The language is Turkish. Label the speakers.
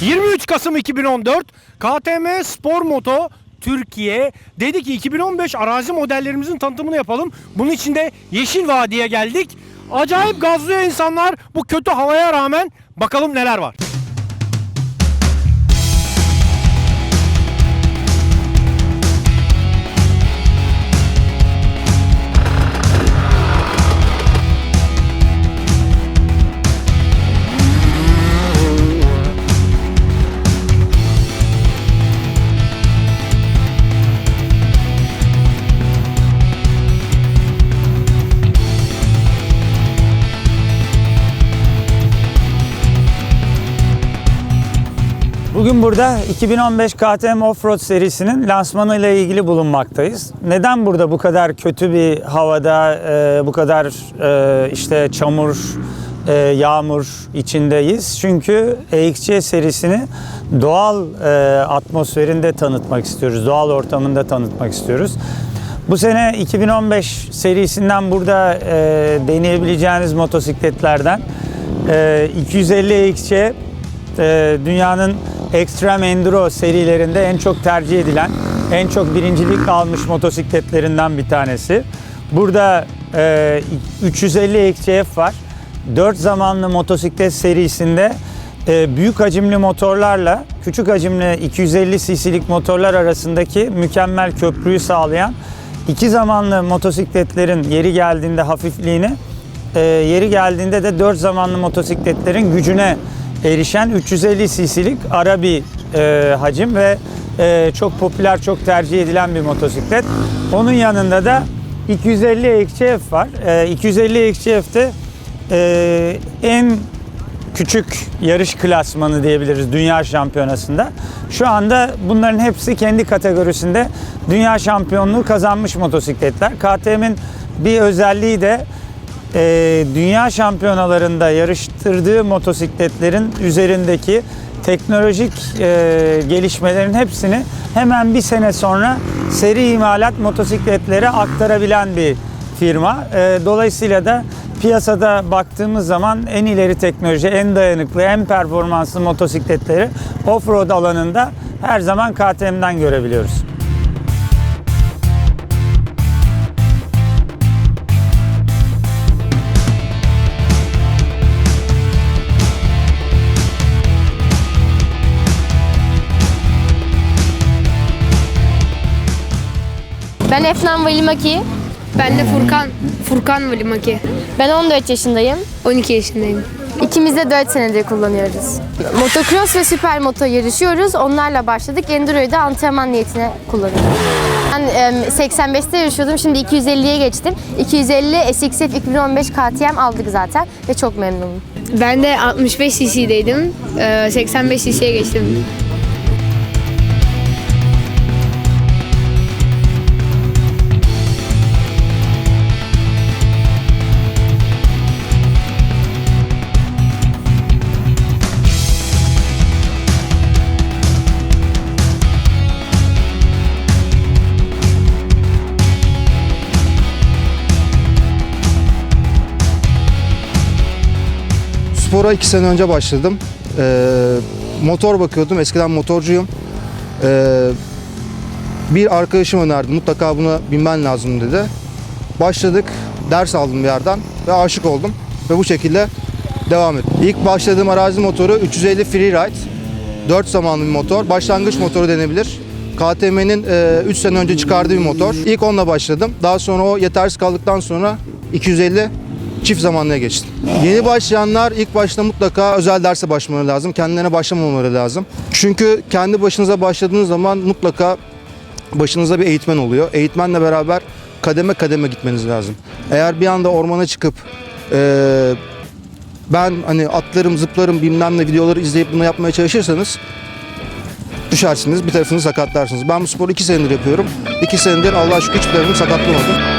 Speaker 1: 23 Kasım 2014 KTM Spor Moto Türkiye dedi ki 2015 arazi modellerimizin tanıtımını yapalım. Bunun için de Yeşil Vadi'ye geldik. Acayip gazlıyor insanlar bu kötü havaya rağmen. Bakalım neler var.
Speaker 2: Bugün burada 2015 KTM Offroad serisinin lansmanı ile ilgili bulunmaktayız. Neden burada bu kadar kötü bir havada, e, bu kadar e, işte çamur, e, yağmur içindeyiz? Çünkü EXC serisini doğal atmosferinde tanıtmak istiyoruz, doğal ortamında tanıtmak istiyoruz. Bu sene 2015 serisinden burada deneyebileceğiniz motosikletlerden e, 250 EXC dünyanın Extreme Enduro serilerinde en çok tercih edilen, en çok birincilik almış motosikletlerinden bir tanesi. Burada e, 350 XCF var. 4 zamanlı motosiklet serisinde e, büyük hacimli motorlarla küçük hacimli 250 cc'lik motorlar arasındaki mükemmel köprüyü sağlayan iki zamanlı motosikletlerin yeri geldiğinde hafifliğini, e, yeri geldiğinde de 4 zamanlı motosikletlerin gücüne erişen 350 cc'lik ara bir e, hacim ve e, çok popüler, çok tercih edilen bir motosiklet. Onun yanında da 250 XCF var. E, 250 XCF'de e, en küçük yarış klasmanı diyebiliriz dünya şampiyonasında. Şu anda bunların hepsi kendi kategorisinde dünya şampiyonluğu kazanmış motosikletler. KTM'in bir özelliği de e, dünya şampiyonalarında yarıştırdığı motosikletlerin üzerindeki teknolojik e, gelişmelerin hepsini hemen bir sene sonra seri imalat motosikletlere aktarabilen bir firma. E, dolayısıyla da piyasada baktığımız zaman en ileri teknoloji, en dayanıklı, en performanslı motosikletleri off-road alanında her zaman KTM'den görebiliyoruz.
Speaker 3: Ben Efnan Valimaki.
Speaker 4: Ben de Furkan, Furkan Valimaki.
Speaker 3: Ben 14 yaşındayım.
Speaker 4: 12 yaşındayım.
Speaker 3: İkimiz de 4 senedir kullanıyoruz. Motocross ve süper moto yarışıyoruz. Onlarla başladık. Enduro'yu da antrenman niyetine kullanıyorum. Ben em, 85'te yarışıyordum. Şimdi 250'ye geçtim. 250 SXF 2015 KTM aldık zaten ve çok memnunum.
Speaker 4: Ben de 65 cc'deydim. Ee, 85 cc'ye geçtim.
Speaker 5: Spora iki sene önce başladım. Ee, motor bakıyordum. Eskiden motorcuyum. Ee, bir arkadaşım önerdi. Mutlaka buna binmen lazım dedi. Başladık. Ders aldım bir yerden ve aşık oldum. Ve bu şekilde devam ettim. İlk başladığım arazi motoru 350 Freeride. 4 zamanlı bir motor. Başlangıç motoru denebilir. KTM'nin 3 sene önce çıkardığı bir motor. İlk onunla başladım. Daha sonra o yetersiz kaldıktan sonra 250 çift zamanlıya geçtim. Yeni başlayanlar ilk başta mutlaka özel derse başlamaları lazım. Kendilerine başlamamaları lazım. Çünkü kendi başınıza başladığınız zaman mutlaka başınızda bir eğitmen oluyor. Eğitmenle beraber kademe kademe gitmeniz lazım. Eğer bir anda ormana çıkıp eee, ben hani atlarım zıplarım bilmem ne videoları izleyip bunu yapmaya çalışırsanız düşersiniz bir tarafınızı sakatlarsınız. Ben bu sporu iki senedir yapıyorum. İki senedir Allah'a şükür hiçbir tarafımı sakatlamadım.